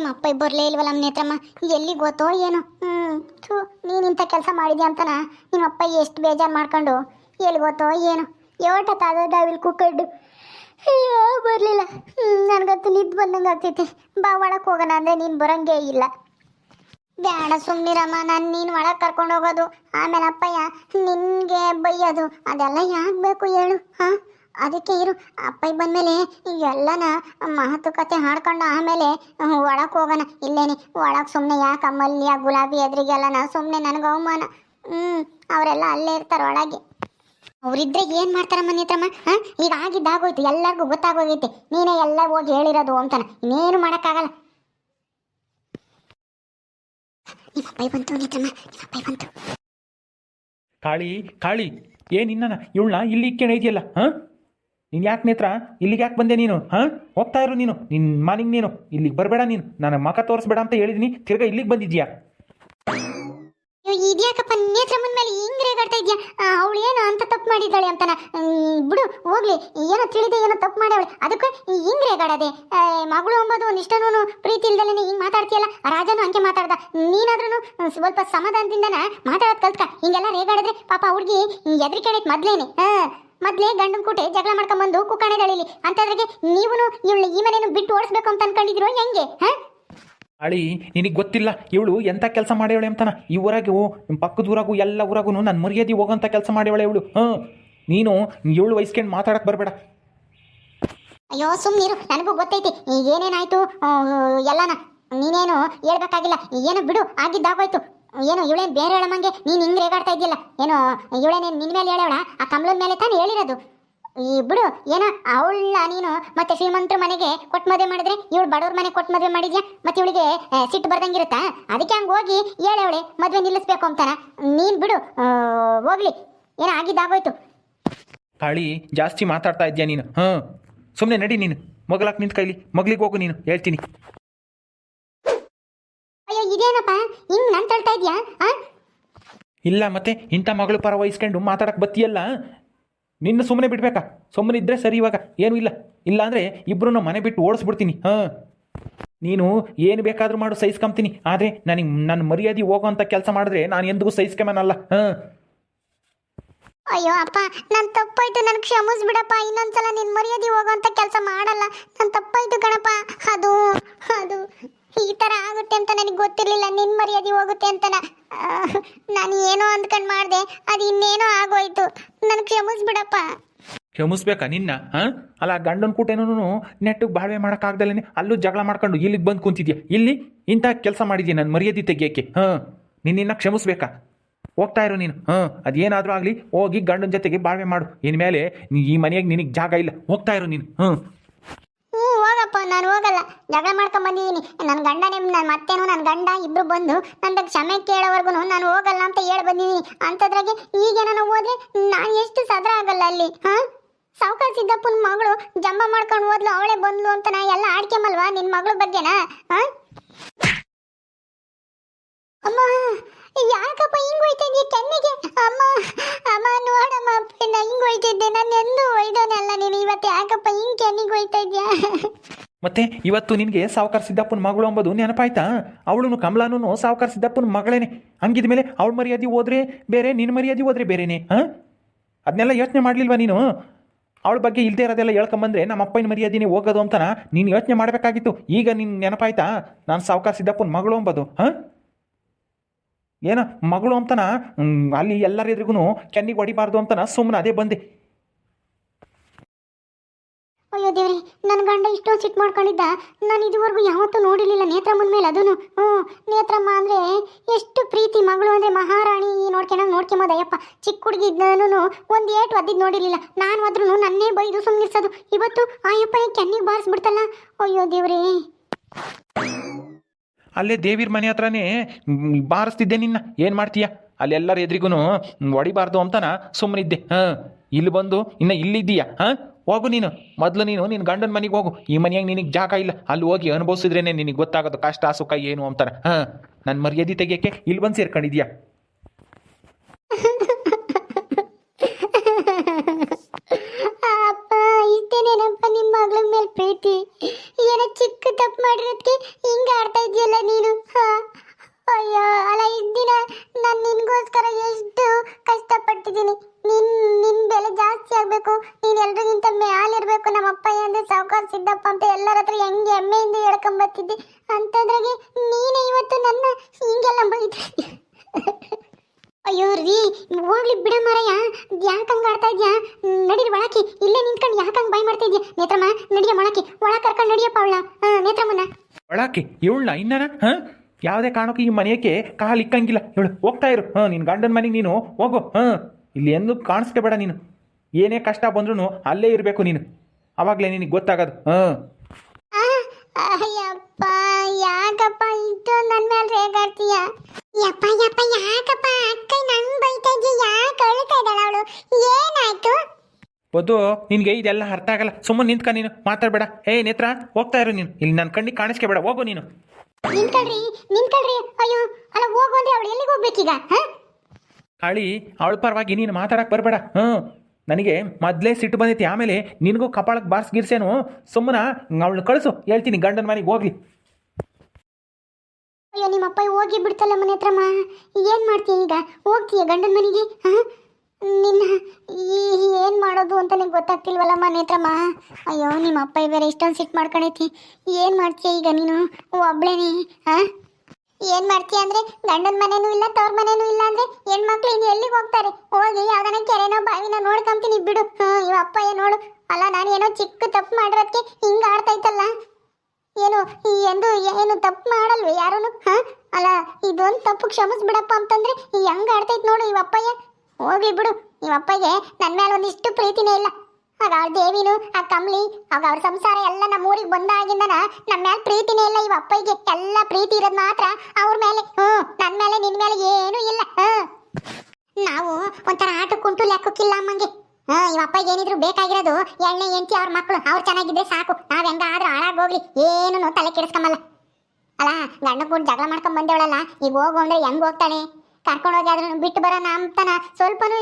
ನಿಮ್ಮ ಅಪ್ಪ ಬರಲೇ ಇಲ್ವಲ್ಲ ನಮ್ಮ ನೇತ್ರಮ್ಮ? ಎಲ್ಲಿ ಗೊತ್ತೋ ಏನೋ? ಹ್ಞೂ ಥೂ, ನೀನು ಇಂಥ ಕೆಲಸ ಮಾಡಿದ್ಯಾ ಅಂತನ? ನಿಮ್ಮ ಅಪ್ಪ ಎಷ್ಟು ಬೇಜಾರು ಮಾಡ್ಕೊಂಡು? ಎಲ್ಲಿ ಗೊತ್ತೋ ಏನು? ಯೋಟ ವಿಲ್ ಕುಕ್ಕಡ್ಡು ಅಯ್ಯೋ, ಬರಲಿಲ್ಲ. ನನಗಂತೂ ನಿದ್ದು ಬಂದಂಗೆ ಆಗ್ತೈತಿ. ಬಾ ಒಳಕ್ಕೆ ಹೋಗೋಣ ಅಂದರೆ ನೀನು ಬರೋಂಗೆ ಇಲ್ಲ. ಬೇಡ ಸುಮ್ಮನಿರಮ್ಮ ನಾನು ನೀನು ಒಳಗೆ ಕರ್ಕೊಂಡು ಹೋಗೋದು. ಆಮೇಲೆ ಅಪ್ಪಯ್ಯ, ನಿನಗೆ ಬೈಯೋದು. ಅದೆಲ್ಲ ಯಾಕೆ ಬೇಕು ಹೇಳು, ಹಾಂ? ಅದಕ್ಕೆ ಇರು, ಅಪ್ಪಯ್ಯ ಬಂದಮೇಲೆ ಎಲ್ಲನ ಮಾತುಕತೆ ಹಾಡ್ಕೊಂಡು ಆಮೇಲೆ ಒಳಗೆ ಹೋಗೋಣ. ಇಲ್ಲೇನೆ, ಒಳಗೆ ಸುಮ್ಮನೆ ಯಾಕೆ ಮಲ್ಯ ಗುಲಾಬಿ ಎದುರಿಗೆಲ್ಲನ? ಸುಮ್ಮನೆ ನನಗೆ ಅವಮಾನ. ಹ್ಞೂ ಅವರೆಲ್ಲ ಅಲ್ಲೇ ಇರ್ತಾರೆ ಒಳಗೆ. ಅವರಿದ್ರೆ ಏನು ಮಾಡ್ತಾರ ಮನೆ ಹತ್ರಮ್ಮ ಹಾಂ? ಈಗ ಆಗಿದ್ದಾಗೋಯ್ತು, ಎಲ್ಲರಿಗೂ ಗೊತ್ತಾಗೋಗೈತೆ. ನೀನೇ ಎಲ್ಲ ಹೋಗಿ ಹೇಳಿರೋದು ಅಂತಾನೆ. ಇನ್ನೇನು ಮಾಡೋಕ್ಕಾಗಲ್ಲ. ನಿಮ್ಮ ಅಪ್ಪ ಬಂತು ನೇತ್ರಮ್ಮ ಕಾಳಿ ಕಾಳಿ ಏನಿನ್ನ ಇವಳನ್ನ ಇಲ್ಲಿ ಇದೆಯಲ್ಲ ಹಾಂ? ನೀನು ಯಾಕೆ ನೇತ್ರ? ಇಲ್ಲಿಗೆ ಯಾಕೆ ಬಂದೆ ನೀನು? ಹಾಂ? ಹೋಗ್ತಾ ಇರು ನೀನು. ನಿನ್ನ ಮಾನಿಗೆ ನೀನು. ಇಲ್ಲಿಗೆ ಬರಬೇಡ ನೀನು. ನಾನು ಮಕ ತೋರಿಸ್ಬೇಡ ಅಂತ ಹೇಳಿದ್ದೀನಿ ತಿರ್ಗಾ ಇಲ್ಲಿಗೆ ಬಂದಿದ್ಯಾ ಇದ್ಯಾಕಪ್ಪ ನೇತ್ರಮ್ಮನ ಮೇಲೆ ಹಿಂಗ್ ರೇಗಾಡ್ತಾ ಇದ್ಯಾ? ಅವಳು ಏನು ಅಂತ ತಪ್ಪು ಮಾಡಿದ್ದಾಳೆ ಅಂತಾನ. ಬಿಡು, ಹೋಗ್ಲಿ. ಏನೋ ತಿಳಿದೆ, ಏನೋ ತಪ್ಪು ಮಾಡವಳೆ. ಅದಕ್ಕೆ ಹಿಂಗ್ ರೇಗಾಡದೆ. ಮಗಳು ಅಂಬೋದು ಒಂದಿಷ್ಟನೂ ಪ್ರೀತಿ ಇಲ್ದಲೇ ಹಿಂಗ್ ಮಾತಾಡ್ತೀಯಲ್ಲ? ರಾಜನು ಹಂಗೆ ಮಾತಾಡ್ದ. ನೀನಾದ್ರೂ ಸ್ವಲ್ಪ ಸಮಾಧಾನದಿಂದನ ಮಾತಾಡೋದು ಕಲ್ತ್ಕ. ಹಿಂಗೆಲ್ಲ ರೇಗಾಡಿದ್ರೆ ಪಾಪ ಹುಡುಗಿ ಎದ್ರಿ ಎದ್ರಿಕೆ ಮೊದ್ಲೇನೆ. ಹಾ, ಮೊದ್ಲೇ ಗಂಡನ ಕೂಟೆ ಜಗಳ ಮಾಡ್ಕೊಂಬಂದು ಕುಕ್ಕಾಣೆಗಳಿಲಿ. ಅಂತದ್ರಿಗೆ ನೀವು ಇವಳು ಈ ಮನೆಯನ್ನು ಬಿಟ್ಟು ಓಡಿಸ್ಬೇಕು ಅಂತ ಅನ್ಕೊಂಡಿದ್ರು ಹೆಂಗೆ? ಹಾ? ಕಾಳಿ ನಿನಗೆ ಗೊತ್ತಿಲ್ಲ, ಇವಳು ಎಂಥ ಕೆಲಸ ಮಾಡ್ಯವಳೆ ಅಂತಾನ? ಈ ಊರಾಗೂ ನಿಮ್ಮ ಪಕ್ಕದ ಊರಾಗೂ, ಎಲ್ಲ ಊರಾಗೂ ನನ್ನ ಮರ್ಯಾದೆ ಹೋಗೋಂಥ ಕೆಲಸ ಮಾಡ್ಯವಳೆ ಇವಳು. ಹಾಂ, ನೀನು ಇವಳು ವಯಸ್ಕೊಂಡು ಮಾತಾಡಕ್ಕೆ ಬರಬೇಡ. ಅಯ್ಯೋ ಸುಮ್ಮನಿರು ನನಗೂ ಗೊತ್ತೈತಿ. ಏನೇನಾಯ್ತು? ಎಲ್ಲನ? ನೀನೇನು ಹೇಳ್ಬೇಕಾಗಿಲ್ಲ. ಏನು ಬಿಡು, ಆಗಿದ್ದಾಗೋಯ್ತು. ಏನು, ಇವಳೇನು ಬೇರೆ ಹೇಳಮಂಗೆ ನೀನು ಹಿಂಗೆ ರೇಗಾಡ್ತಾ ಇದೆಯಲ್ಲ ಏನು, ಇವಳೇನೇನು ನಿನ್ನ ಮೇಲೆ ಹೇಳೋಣ ಆ ಕಮಲದ ಮೇಲೆ ತಾನೇ ಹೇಳಿರೋದು. ಈ ಬಿಡು ಏನೋ ಅವಳ ನೀನು ಮತ್ತೆ ಶ್ರೀಮಂತರ ಮನೆಗೆ ಕೊಟ್ಟು ಮದುವೆ ಮಾಡಿದ್ರೆ ಇವಳು ಬಡವ್ರ ಮನೆಗೆ ಕೊಟ್ಟು ಮದುವೆ ಮಾಡಿದ್ಯಾ? ಮತ್ತೆ ಇವಳಿಗೆ ಸಿಟ್ಟು ಬರ್ದಂಗಿರುತ್ತಾ? ಅದಕ್ಕೆ ಹಂಗೆ ಹೋಗಿ ಹೇಳವಳೆ ಮದುವೆ ನಿಲ್ಲಿಸ್ಬೇಕು ಅಂತಾನ. ನೀನು ಬಿಡು ಹೋಗ್ಲಿ. ಏನೋ ಆಗಿದ್ದಾಗೋಯ್ತು ಕಾಳಿ ಜಾಸ್ತಿ ಮಾತಾಡ್ತಾ ಇದ್ಯಾ ನೀನು? ಹಾಂ. ಸುಮ್ಮನೆ ನಡಿ ನೀನು. ಮಗಳಾಕ್ ನಿಂತ ಕೈಲಿ. ಮಗಳಿಗೆ ಹೋಗು ನೀನು. ಹೇಳ್ತೀನಿ. ಅಯ್ಯೋ ಇದೇನಪ್ಪ? ಹಿಂಗ್ ನನ್ ತಳ್ತಾ ಇದ್ಯಾ? ಇಲ್ಲ ಮತ್ತೆ ಇಂಥ ಮಗಳು ಪರ ವಹಿಸ್ಕೊಂಡು ಮಾತಾಡಕ್ಕೆ ಬತ್ತೀಯಲ್ಲ? ನಿನ್ನ ಸುಮ್ಮನೆ ಬಿಡಬೇಕಾ? ಸುಮ್ಮನೆ ಇದ್ದರೆ ಸರಿ ಇವಾಗ. ಏನೂ ಇಲ್ಲ. ಇಲ್ಲ ಅಂದರೆ ಇಬ್ಬರು ಮನೆ ಬಿಟ್ಟು ಓಡಿಸ್ಬಿಡ್ತೀನಿ. ಹಾಂ. ನೀನು ಏನು ಬೇಕಾದರೂ ಮಾಡು ಸಹಿಸ್ಕೊಂತೀನಿ ಆದರೆ ನನಗೆ ನನ್ನ ಮರ್ಯಾದೆ ಹೋಗುವಂಥ ಕೆಲಸ ಮಾಡಿದ್ರೆ ನಾನು ಎಂದಿಗೂ ಸಹಿಸ್ಕೊಂಬನಲ್ಲ ಹಾಂ. ಅಯ್ಯೋ ಅಪ್ಪ ನನ್ನ ತಪ್ಪಾಯ್ತು. ನನ್ ಕ್ಷಮಿಸ್ಬಿಡಪ್ಪ ಇನ್ನೊಂದ್ಸಲ ನಿನ್ನ ಮರ್ಯಾದೆ ಹೋಗೋಂತ ಕೆಲಸ ಮಾಡಲ್ಲ. ನನ್ನ ತಪ್ಪಾಯ್ತು ಕಣಪ್ಪ. ಅದು ಅದು. ಈ ತರ ಆಗುತ್ತೆ ಅಂತ ನನಗೆ ಗೊತ್ತಿರಲಿಲ್ಲ. ನಿನ್ ಮರ್ಯಾದೆ ಹೋಗುತ್ತೆ ಅಂತ ನಾನು ಏನೋ ಅಂದ್ಕೊಂಡ್ ಮಾಡ್ದೆ. ಅದು ಇನ್ನೇನೋ ಆಗೋಯ್ತು. ನನ್ ಕ್ಷಮಿಸ್ಬಿಡಪ್ಪ. ಕ್ಷಮಿಸ್ಬೇಕಾ ನಿನ್ನ, ಹಾಂ? ಅಲ್ಲ ಗಂಡನ ಕೂಟೇನೂ ನೆಟ್ಟಿಗೆ ಬಾಳ್ವೆ ಮಾಡೋಕ್ಕಾಗ್ದಲೇ ಅಲ್ಲೂ ಜಗಳ ಮಾಡ್ಕೊಂಡು ಇಲ್ಲಿಗೆ ಬಂದು ಕುಂತಿದ್ಯಾ? ಇಲ್ಲಿ? ಇಂಥ ಕೆಲಸ ಮಾಡಿದ್ಯಾ ನನ್ನ ಮರ್ಯಾದೆ ತೆಗಿಯೋಕ್ಕೆ? ಹಾಂ? ನಿನ್ನ ಕ್ಷಮಿಸ್ಬೇಕಾ? ಹೋಗ್ತಾ ಇರು ನೀನು. ಹಾಂ? ಅದೇನಾದರೂ ಆಗಲಿ, ಹೋಗಿ ಗಂಡನ ಜೊತೆಗೆ ಬಾಳ್ವೆ ಮಾಡು. ಇನ್ಮೇಲೆ ಈ ಮನೆಯಾಗ ನಿನಗೆ ಜಾಗ ಇಲ್ಲ. ಹೋಗ್ತಾ ಇರು ನೀನು. ಹ್ಞೂ ಹೋಗಪ್ಪ ನಾನು ಹೋಗಲ್ಲ. ಜಗಳ ಮಾಡ್ಕೊಂಡ್ ಬಂದಿದ್ದೀನಿ. ನನ್ನ ನಿಮ್ ನನ್ನ ಮತ್ತೇನು ನನ್ನ ಗಂಡ ಇಬ್ರು ಬಂದು ನನ್ನ ಕ್ಷಮೆ ಕೇಳೋವರೆಗೂ ನಾನು ಹೋಗಲ್ಲ ಅಂತ ಹೇಳಿ ಬಂದಿದ್ದೀನಿ. ಅಂಥದ್ರಾಗೆ ಈಗ ನಾನು ಹೋದ್ರೆ ನಾನು ಎಷ್ಟು ಸದ್ರ ಆಗಲ್ಲ ಅಲ್ಲಿ, ಹಾಂ? ಸಾವುಕಾರ ಸಿದ್ದಪ್ಪನ ಮಗಳು ಜಂಬ ಮಾಡ್ಕೊಂಡು ಹೋದ್ಲು, ಅವಳೇ ಬಂದ್ಲು ಅಂತ ನಾ ಎಲ್ಲ ಆಡ್ಕೆಮಲ್ವಾ ನಿನ್ನ ಮಗಳ ಬಗ್ಗೆನಾ, ಹಾ? ಅಮ್ಮ ಯಾಕಪ್ಪ ಹಿಂಗ್ ಹೋಯ್ತಿದ್ಯ ಕೆನ್ನಿಗೆ ಅಮ್ಮ ಅಮ್ಮ, ನೋಡಮ್ಮ, ಅಪ್ಪ ಹಿಂಗ್ ಹೋಯ್ತಿದ್ದೆ. ನಾನು ಎಂದು ಒಯ್ದೋನಲ್ಲ ನೀನು. ಇವತ್ತು ಯಾಕಪ್ಪ ಹಿಂಗ್ ಕೆನ್ನಿಗೆ ಹೋಯ್ತಾ ಇದ್ಯಾ ಮತ್ತೆ ಇವತ್ತು ನಿನಗೆ ಸಾವುಕಾರ ಸಿದ್ದಪ್ಪನ ಮಗಳು ಅಂಬೋದು ನೆನಪಾಯ್ತಾ? ಅವಳು ಕಮಲಾನು ಸಾವುಕಾರ ಸಿದ್ದಪ್ಪನ ಮಗಳೇನೆ. ಹಂಗಿದ ಮೇಲೆ ಅವಳ ಮರ್ಯಾದೆ ಹೋದ್ರೆ ಬೇರೆ, ನಿನ್ನ ಮರ್ಯಾದೆ ಹೋದ್ರೆ ಬೇರೆನೆ, ಹಾಂ? ಅದನ್ನೆಲ್ಲ ಯೋಚನೆ ಮಾಡಲಿಲ್ವಾ ನೀನು? ಅವಳ ಬಗ್ಗೆ ಇಲ್ಲದೆ ಇರೋದೆಲ್ಲ ಹೇಳ್ಕೊಂಬಂದ್ರೆ ನಮ್ಮ ಅಪ್ಪನ ಮರ್ಯಾದೆನೇ ಹೋಗೋದು ಅಂತನ? ನೀನು ಯೋಚನೆ ಮಾಡಬೇಕಾಗಿತ್ತು. ಈಗ ನಿನ್ನ ನೆನಪಾಯ್ತಾ? ನಾನು ಸಾವುಕಾರ ಸಿದ್ದಪ್ಪನ ಮಗಳು ಅಂಬೋದು, ಹಾಂ? ಏನೋ? ಮಗಳು ಅಂತನ ಅಲ್ಲಿ ಎಲ್ಲರ ಎದುರಿಗೂ ಕೆನ್ನಿಗೆ ಹೊಡಿಬಾರ್ದು ಅಂತನ ಸುಮ್ಮನೆ ಅದೇ ಬಂದೆ. ಅಯ್ಯೋ ದೇವ್ರಿ ನನ್ನ ಗಂಡ ಇಷ್ಟೊಂದು ಸಿಟ್ಟು ಮಾಡ್ಕೊಂಡಿದ್ದ. ನಾನು ಇದುವರೆಗೂ ಯಾವತ್ತೂ ನೋಡಿರ್ಲಿಲ್ಲ ನೇತ್ರಮ್ಮನ ಮೇಲೆ ಅದನ್ನು ಹ್ಞೂ, ನೇತ್ರಮ್ಮ ಅಂದರೆ ಎಷ್ಟು ಪ್ರೀತಿ ಮಗಳು ಅಂದರೆ ಮಹಾರಾಣಿ ನೋಡ್ಕೊಂಡಂಗೆ ನೋಡ್ಕೊಂಬೋದಯ್ಯಪ್ಪ ಚಿಕ್ಕ ಹುಡುಗಿ ನಾನು ಒಂದು ಏಟು ಒದ್ದಿದ್ದು ನೋಡಿರಲಿಲ್ಲ. ನಾನು ಆದ್ರೂ ನನ್ನೇ ಬೈದು ಸುಮ್ಮನಿರ್ಸೋದು ಇವತ್ತು ಅಯ್ಯಪ್ಪ ಕೆನ್ನಿಗೆ ಬಾರಿಸ್ಬಿಡ್ತಲ್ಲ. ಅಯ್ಯೋ ದೇವ್ರಿ. ಅಲ್ಲೇ ದೇವಿರ ಮನೆ ಹತ್ರನೇ ಬಾರಿಸ್ತಿದ್ದೆ ನಿನ್ನ. ಏನು ಮಾಡ್ತೀಯ? ಅಲ್ಲಿ ಎಲ್ಲರ ಎದುರಿಗೂ ಹೊಡಿಬಾರ್ದು ಅಂತನ? ಸುಮ್ಮನಿದ್ದೆ ಹಾಂ, ಇಲ್ಲಿ ಬಂದು, ಇನ್ನು ಇಲ್ಲಿದ್ದೀಯಾ ಹಾಂ, ಹೋಗು ನೀನು. ಮೊದಲು ನೀನು ನಿನ್ನ ಗಂಡನ ಮನೆಗೆ ಹೋಗು. ಈ ಮನೆಯಾಗ ನಿನಗೆ ಜಾಗ ಇಲ್ಲ. ಅಲ್ಲಿ ಹೋಗಿ ಅನುಭವಿಸಿದ್ರೇನೆ ನಿನಗೆ ಗೊತ್ತಾಗೋದು ಕಷ್ಟ, ಸುಖ ಏನು ಅಂತಾರೆ ಹಾಂ ನನ್ನ ಮರ್ಯಾದೆ ತೆಗಿಯೋಕ್ಕೆ ಇಲ್ಲಿ ಬಂದು ಸೇರ್ಕೊಂಡಿದ್ಯಾ ಅಪ್ಪ ಇಷ್ಟೇ ಏನೇನಪ್ಪ ನಿಮ್ಮ ಮಗಳ ಮೇಲೆ ಪ್ರೀತಿ. ಏನೋ ಚಿಕ್ಕ ತಪ್ಪು ಮಾಡಿರೋದಕ್ಕೆ ಹಿಂಗೆ ಆಡ್ತಾ ಇದೆಯಲ್ಲ ನೀನು? ಹಾ? ರೀ ಹೋಗ್ಲಿ ಬಿಡ ಮಾರಯ್ಯ ಹಂಗೆ ಆಡ್ತಾ ಇದ್ಯಾ? ನಡೀರಿ ಒಳಕಿ ಇಲ್ಲೇ ನಿಂತ್ಕೊಂಡು ಯಾಕಂಗ್ ಬಾಯ್ ಮಾಡ್ತಾ ಇದ್ಯಾ? ನೇತ್ರಮ್ಮ ನಡಿಯ ಮೊಳಕಿ ಒಳ ಕರ್ಕೊಂಡು ನಡಿಯಪ್ಪ ಅವಳ. ನೇತ್ರಮ್ಮನ. ಒಳಾಕಿ ಇವಳನ್ನ ಇನ್ನನ ಹಾಂ? ಯಾವುದೇ ಕಾರಣಕ್ಕೂ ಈ ಮನೆಯಕ್ಕೆ ಕಾಲು ಇಕ್ಕಂಗಿಲ್ಲ. ಇವಳು ಹೋಗ್ತಾ ಇರು. ಹಾಂ ನಿನ್ನ ಗಂಡನ ಮನೆಗೆ ನೀನು ಹೋಗು. ಹಾಂ ಇಲ್ಲಿ ಎಂದು ಕಾಣಿಸ್ಕೋಬೇಡ ನೀನು. ಏನೇ ಕಷ್ಟ ಬಂದ್ರೂ ಅಲ್ಲೇ ಇರಬೇಕು ನೀನು. ಅವಾಗಲೇ ನಿನಗೆ ಗೊತ್ತಾಗೋದು. ಹಾಂ. ಅಯ್ಯಪ್ಪ ಯಾಕಪ್ಪ ಇಷ್ಟು ನನ್ನ ಮೇಲೆ ರೇಗಾಡ್ತೀಯ ಯಪ್ಪ ಯಪ್ಪ ಯಾಕಪ್ಪ? ಅಕ್ಕ ನಂಗ್ ಬೈತಾ ಇದ್ಯ? ಯಾಕೆ ಅಳ್ತಾ ಇದ್ದಾಳ ಅವಳು? ಏನಾಯ್ತು? ವಧು ನಿನಗೆ ಇದೆಲ್ಲ ಅರ್ಥ ಆಗಲ್ಲ. ಸುಮ್ಮನೆ ನಿಂತ್ಕ ನೀನು. ಮಾತಾಡಬೇಡ. ಏ ನೇತ್ರ ಹೋಗ್ತಾ ಇರು ನೀನು. ಇಲ್ಲಿ ನನ್ನ ಕಣ್ಣಿಗೆ ಕಾಣಿಸ್ಕೋಬೇಡ. ಹೋಗು ನೀನು. ನಿಂತ್ಕೊಳ್ರಿ ನಿಂತ್ಕೊಳ್ರಿ. ಅಯ್ಯೋ ಅಲ್ಲ ಹೋಗು ಅಂದ್ರೆ ಅವಳು ಎಲ್ಲಿಗೆ ಹೋಗ್ಬೇಕೀಗ? ಹಾ? ಕಾಳಿ ಅವಳ ಪರವಾಗಿ ನೀನು ಮಾತಾಡಕ್ಕೆ ಬರಬೇಡ. ಹ್ಞೂ. ನನಗೆ ಮೊದಲೇ ಸಿಟ್ಟು ಬಂದೈತಿ. ಆಮೇಲೆ ನಿನಗೂ ಕಪಾಳಕ್ಕೆ ಬಾರ್ಸ್ ಗಿರ್ಸೇನು? ಸುಮ್ಮನ ಅವಳು ಕಳಿಸು. ಹೇಳ್ತೀನಿ. ಗಂಡನ ಮನೆಗೆ ಹೋಗ್ಲಿ. ಅಯ್ಯೋ ನಿಮ್ಮಪ್ಪ ಹೋಗಿ ಬಿಡ್ತಲ್ಲ ಮನೆ ಹತ್ರಮ್ಮ. ಏನು ಮಾಡ್ತೀಯ ಈಗ? ಹೋಗ್ತೀಯ ಗಂಡನ ಮನೆಗೆ? ನಿನ್ನ ಏನು ಮಾಡೋದು ನಿಂಗೆ ಗೊತ್ತಾಗ್ತಿಲ್ವಲ್ಲ ಮನೆ ಹತ್ರಮ್ಮ? ಅಯ್ಯೋ, ನಿಮ್ಮ ಅಪ್ಪ ಬೇರೆ ಇಷ್ಟೊಂದು ಸಿಟ್ಟು ಮಾಡ್ಕೊಂಡೈತಿ ಏನು ಮಾಡ್ತೀಯ ಈಗ ನೀನು? ಒಬ್ಳೇನಿ. ಹಾ? ಏನು ಮಾಡ್ತೀಯ ಅಂದ್ರೆ ಗಂಡನ ಮನೆನೂ ಇಲ್ಲ, ತವ್ರ ಮನೆನೂ ಇಲ್ಲ ಅಂದ್ರೆ ಹೆಣ್ಮಕ್ಳು ಇನ್ನು ಎಲ್ಲಿಗೆ ಹೋಗ್ತಾರೆ? ಹೋಗಿ ಯಾವ್ದಾನ ಕೆರೆನೋ ಬಾವಿನ ನೋಡ್ಕೊಂತೀನಿ ಬಿಡು. ಹ್ಞೂ ಇವ ಅಪ್ಪ ಏನು ನೋಡು. ಅಲ್ಲ, ನಾನು ಏನೋ ಚಿಕ್ಕ ತಪ್ಪು ಮಾಡಿರೋದಕ್ಕೆ ಹಿಂಗೆ ಆಡ್ತೈತಲ್ಲ ಏನು ಎಂದು ಏನು ತಪ್ಪು ಮಾಡಲ್ವೇ ಯಾರೂ ಹಾ? ಅಲ್ಲ, ಇದೊಂದು ತಪ್ಪು ಕ್ಷಮಿಸ್ಬಿಡಪ್ಪ ಅಂತಂದ್ರೆ ಈ ಹೆಂಗ್ ಆಡ್ತೈತ್ ನೋಡು ಈ ಅಪ್ಪಯ್ಯ ಹೋಗ್ಲಿ ಬಿಡು ನಿಮ್ಮ ಅಪ್ಪಗೆ ನನ್ನ ಮೇಲೆ ಒಂದಿಷ್ಟು ಪ್ರೀತಿನೇ ಇಲ್ಲ. ಆಗ ಅವ್ರ ದೇವಿನು, ಆ ಕಮ್ಲಿ, ಆಗ ಅವ್ರ ಸಂಸಾರ ಎಲ್ಲ ನಮ್ಮ ಊರಿಗೆ ಬಂದಾಗಿಂದನ ನಮ್ಮ ಮೇಲೆ ಪ್ರೀತಿನೇ ಇಲ್ಲ ಈ ಅಪ್ಪಯ್ಯಗೆ ಎಲ್ಲ ಪ್ರೀತಿ ಇರೋದು ಮಾತ್ರ ಅವ್ರ ಮೇಲೆ ಹ್ಞೂ ನನ್ನ ಮೇಲೆ ನಿನ್ನ ಮೇಲೆ ಏನೂ ಇಲ್ಲ. ಹ್ಞೂ ನಾವು ಒಂಥರ ಕುಂಟು ಲೆಕ್ಕಕ್ಕಿಲ್ಲ ಅಮ್ಮಂಗೆ. ಹಾ, ಇವ ಅಪ್ಪಗೆ ಏನಿದ್ರು ಬೇಕಾಗಿರೋದು ಎಣ್ಣೆ ಎಂಟಿ ಅವ್ರ ಮಕ್ಕಳು ಅವ್ರು ಚೆನ್ನಾಗಿದ್ರೆ ಸಾಕು. ನಾವ್ ಹೆಂಗಾದ್ರೂ ಹಾಳಾಗೋಗ್ಲಿ ಏನು ತಲೆ ಕೆಡಿಸ್ಕೊಂಬಲ್ಲ ಅಲ್ಲ ಗಂಡ ಕೂಡ ಜಗಳ ಮಾಡ್ಕೊಂಡ್ ಬಂದೇವಳಲ್ಲ, ಈಗ ಹೋಗು ಅಂದ್ರೆ ಹೆಂಗ್ ಹೋಗ್ತಾಳೆ? ಕರ್ಕೊಂಡೋಗಿ ಆದ್ರೂ ಬಿಟ್ಟು ಬರೋಣ ಅಂತಾನ. ಸ್ವಲ್ಪನೂ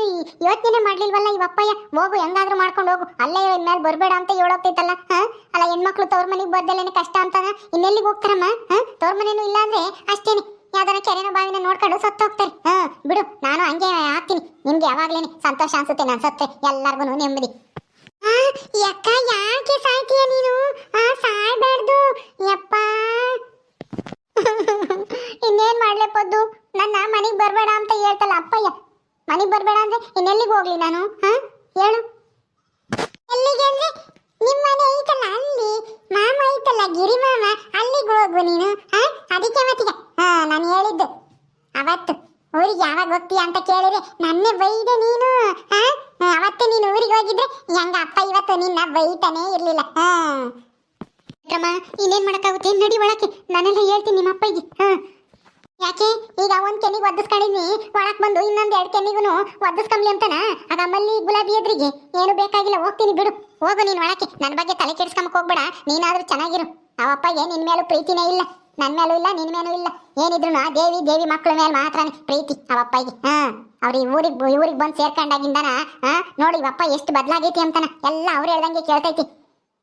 ಯೋಚನೆ ಮಾಡ್ಲಿಲ್ವಲ್ಲ ಈ ಅಪ್ಪಯ್ಯ? ಹೋಗು, ಹೆಂಗಾದ್ರೂ ಮಾಡ್ಕೊಂಡು ಹೋಗು. ಅಲ್ಲೇ ಮೇಲೆ ಬರ್ಬೇಡ ಅಂತ ಹೇಳೋಗ್ತೈತಲ್ಲ ಹಾ? ಅಲ್ಲ, ಹೆಣ್ಮಕ್ಳು ತವ್ರ ಮನೆಗೆ ಬರ್ದಲ್ಲೇನೆ ಕಷ್ಟ ಅಂತಾನ? ಇನ್ನೆಲ್ಲಿಗೆ ಹೋಗ್ತಾರಮ್ಮ, ಹಾ? ತವ್ರ ಮನೇನು ಇಲ್ಲ ಅಂದ್ರೆ ಅಷ್ಟೇನೆ. ಯಾವ್ದಾರ ಕೆರೆನ ಬಾವಿನ ನೋಡ್ಕೊಂಡು ಸತ್ತು ಹೋಗ್ತಾರೆ. ಹಾ, ಬಿಡು, ನಾನು ಹಂಗೆ ಆಗ್ತೀನಿ. ನಿಮ್ಗೆ ಯಾವಾಗ್ಲೇನೆ ಸಂತೋಷ ಅನ್ಸುತ್ತೆ, ನಾನು ಸತ್ತೆ. ಎಲ್ಲಾರ್ಗು ನೆಮ್ಮದಿ. ಯಕ್ಕ, ಯಾಕೆ ಸಾಯ್ತೀಯ ನೀನು? ಆ, ಸಾಯ್ಬಾರ್ದು. ಯಪ್ಪ. ಇನ್ನೇನ್ ಮಾಡ್ಲೇಪದ್ದು ನನ್ನ ಮನೆಗೆ ಬರ್ಬೇಡ ಅಂತ ಹೇಳ್ತಲ್ಲ ಅಪ್ಪಯ್ಯ. ಮನೆಗೆ ಬರ್ಬೇಡ ಅಂದ್ರೆ ಇನ್ನೆಲ್ಲಿಗೆ ಹೋಗ್ಲಿ ನಾನು? ಹಾ, ಹೇಳು. ಎಲ್ಲಿಗೆ ಅಂದ್ರೆ? ನಿಮ್ಮ ಮನೆ ಐತಲ್ಲ ಅಲ್ಲಿ. ಮಾಮ ಐತಲ್ಲ ಗಿರಿ ಮಾಮ ಅಲ್ಲಿಗೆ ಹೋಗು ನೀನು ಹಾ ಅದಕ್ಕೆ ಮತ್ತೀಗ ಹಾ ನಾನು ಹೇಳಿದ್ದು ಅವತ್ತು ಊರಿಗೆ ಯಾವಾಗ ಹೋಗ್ತೀಯ ಅಂತ ಕೇಳಿದ್ರೆ ನನ್ನೇ ಬೈದೆ ನೀನು ಅವತ್ತು ನೀನು ಊರಿಗೆ ಹೋಗಿದ್ರೆ ಹೆಂಗ ಅಪ್ಪ ಇವತ್ತು ನಿನ್ನ ಬೈತಾನೇ ಇರ್ಲಿಲ್ಲ. ಹಾ ಇನ್ನೇನ್ ಮಾಡಕ್ಕಾಗುತ್ತೆ? ನಡಿ ಒಳಕ್ಕೆ. ನಾನೆಲ್ಲ ಹೇಳ್ತೀನಿ ನಿಮ್ಮ ಅಪ್ಪಗೆ ಹಾ ಯಾಕೆ? ಈಗ ಒಂದ್ ಕೆನಿಗೆ ಒದ್ದಿಸ್ಕೊಂಡಿದ್ನಿ. ಒಳಕ್ ಬಂದು ಇನ್ನೊಂದ್ ಎರಡ್ ಕೆನಿಗೂ ಒದ್ದಿಸ್ಕೊಂಬ್ಲಿ ಅಂತನ? ಆಗ ಮಲ್ಲಿ ಗುಲಾಬಿ ಎದ್ರಿಗೆ. ಏನು ಬೇಕಾಗಿಲ್ಲ ಹೋಗ್ತೀನಿ ಬಿಡು. ಹೋಗು ನೀನ್ ಒಳಕ್ಕೆ. ನನ್ನ ಬಗ್ಗೆ ತಲೆ ಕೆಡಿಸ್ಕೊಂಬಕ್ ಹೋಗ್ಬೇಡ. ನೀನಾದ್ರೂ ಚೆನ್ನಾಗಿರು. ಅವಪ್ಪಗೆ ನಿನ್ ಮೇಲೂ ಪ್ರೀತಿನೇ ಇಲ್ಲ. ನನ್ನ ಮೇಲೂ ಇಲ್ಲ, ನಿನ್ ಮೇಲೂ ಇಲ್ಲ. ಏನಿದ್ರು ಆ ದೇವಿ ದೇವಿ ಮಕ್ಕಳ ಮೇಲೆ ಮಾತ್ರನೇ ಪ್ರೀತಿ ಅವಪ್ಪಗೆ. ಹಾ, ಅವ್ರ ಈ ಊರಿಗೆ ಊರಿಗೆ ಬಂದು ಸೇರ್ಕೊಂಡಾಗಿಂದನ, ಹಾ, ನೋಡಿ ಇವಪ್ಪ ಎಷ್ಟು ಬದಲಾಗೈತಿ ಅಂತನ. ಎಲ್ಲ ಅವ್ರು ಹೇಳ್ದಂಗೆ ಕೇಳ್ತೈತಿ.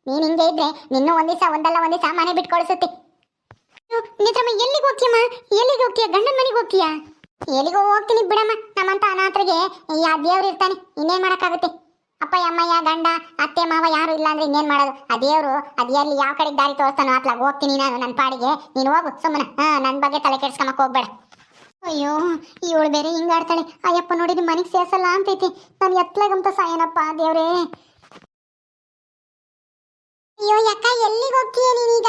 ನೀನ್ ಹಿಂಗೆ ಇದ್ರೆ ನಿನ್ನೂ ಒಂದ್ ಒಂದಲ್ಲ ಒಂದ್ ದಿವಸ ಮನೆ ಬಿಟ್ಟು ಕಳಿಸುತ್ತೆ ನಿತ್ರಮ್ಮ ಎಲ್ಲಿಗೆ ಹೋಗ್ತೀಯಮ್ಮ? ಎಲ್ಲಿಗೆ ಹೋಗ್ತೀಯ? ಗಂಡನ ಮನೆಗೆ ಹೋಗ್ತೀಯಾ? ಎಲ್ಲಿಗೋ ಹೋಗ್ತೀನಿ ಬಿಡಮ್ಮ. ನಮ್ಮಂತ ಅನಾಥರಿಗೆ, ಯಾ ದೇವ್ರು ಇರ್ತಾನೆ. ಇನ್ನೇನ್ ಮಾಡಕ್ಕಾಗುತ್ತೆ? ಅಪ್ಪ ಅಮ್ಮಯ್ಯ, ಗಂಡ, ಅತ್ತೆ, ಮಾವ ಯಾರು ಇಲ್ಲ ಅಂದ್ರೆ ಇನ್ನೇನ್ ಮಾಡೋದು? ಆ ದೇವ್ರು ಅದ್ ಎಲ್ಲಿ ಯಾವ ಕಡೆ ದಾರಿ ತೋರಿಸ್ತಾನೋ ಅತ್ಲಾಗ ಹೋಗ್ತೀನಿ ನಾನು ನನ್ನ ಪಾಡಿಗೆ. ನೀನು ಹೋಗು ಸುಮ್ಮನೆ ಹಾ ನನ್ನ ಬಗ್ಗೆ ತಲೆ ಕೆಡ್ಸ್ಕೊಮಕ್ ಹೋಗ್ಬೇಡ. ಅಯ್ಯೋ, ಇವಳು ಬೇರೆ ಹಿಂಗಾಡ್ತಾಳೆ ಅಯ್ಯಪ್ಪ ನೋಡಿದ್ರೆ ಮನೆಗೆ ಸೇರ್ಸಲ್ಲ ಅಂತೈತಿ. ನಾನು ಎತ್ಲಗಂತ ಸಾಯನಪ್ಪ ದೇವ್ರೇ. ಅಯ್ಯೋ, ಯಾಕ ಎಲ್ಲಿಗೆ ಹೋಗ್ತೀಯ ನೀನೀಗ?